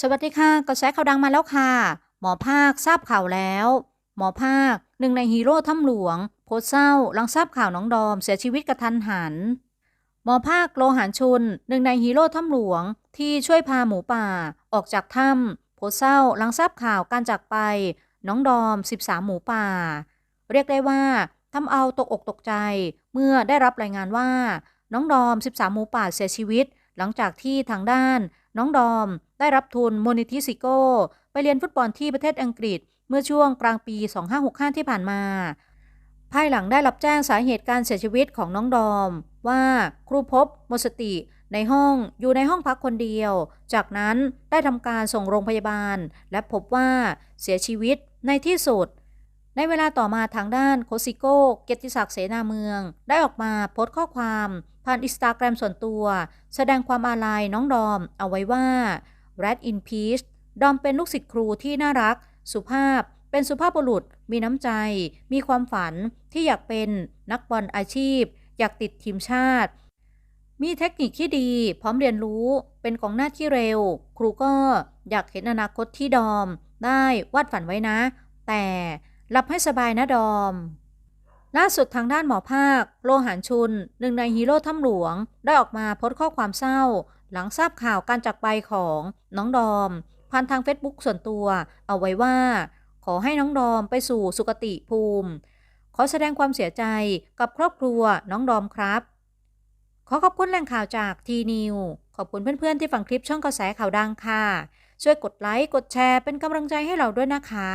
สวัสดีค่ะกระแสข่าวดังมาแล้วค่ะ หมอภาคทราบข่าวแล้ว หมอภาคหนึ่งในฮีโร่ถ้ำหลวง โพสเศร้าหลังทราบข่าวน้องดอม เสียชีวิตกระทันหัน หมอภาคโลหารชุนหนึ่งในฮีโร่ถ้ำหลวง ที่ช่วยพาหมูป่า ออกจากถ้ำโพสเศร้าหลังทราบข่าวการจากไป น้องดอม 13 หมูป่า เรียกได้ว่าทำเอาตกอกตกใจ เมื่อได้รับรายงานว่า น้องดอม 13 หมูป่าเสียชีวิต หลังจากที่ทางด้าน น้องดอม ได้รับทุนมูนิธิซิโก้ ไปเรียนฟุตบอลที่ประเทศอังกฤษ เมื่อช่วงกลางปี 2565 ที่ผ่านมา ภายหลังได้รับแจ้งสาเหตุการเสียชีวิตของน้องดอม ว่าครูพบหมดสติในห้องอยู่ในห้องพักคนเดียว จากนั้นได้ทำการส่งโรงพยาบาล และพบว่าเสียชีวิตในที่สุด ในเวลาต่อมาทางด้านโคซิโก้เกียรติศักดิ์เสนาเมือง ได้ออกมาโพสต์ข้อความ ผ่านอินสตาแกรมส่วนตัว แสดงความอาลัยน้องดอม เอาไว้ว่า Red in Peace ดอมเป็นลูกศิษย์ครูที่น่ารัก สุภาพ เป็นสุภาพบุรุษ มีน้ำใจ มีความฝันที่อยากเป็นนักบอลอาชีพ อยากติดทีมชาติ มีเทคนิคที่ดี พร้อมเรียนรู้ เป็นกองหน้าที่เร็ว ครูก็อยากเห็นอนาคตที่ดอม ได้วาดฝันไว้นะ แต่ หลับให้สบายนะดอม ล่าสุดทางด้านหมอภาค โลหารชุน หนึ่งในฮีโร่ถ้ำหลวง ได้ออกมาโพสต์ข้อความเศร้า หลังทราบข่าวการจากไปของน้องดอม ผ่านทางเฟซบุ๊กส่วนตัว เอาไว้ว่า ขอให้น้องดอมไปสู่สุคติภูมิ ขอแสดงความเสียใจกับครอบครัวน้องดอมครับ ขอขอบคุณแหล่งข่าวจากทีนิวขอบคุณเพื่อนๆที่ฟังคลิปช่องกระแสข่าวดังค่ะ ช่วยกดไลค์ กดแชร์เป็นกำลังใจให้เราด้วยนะคะ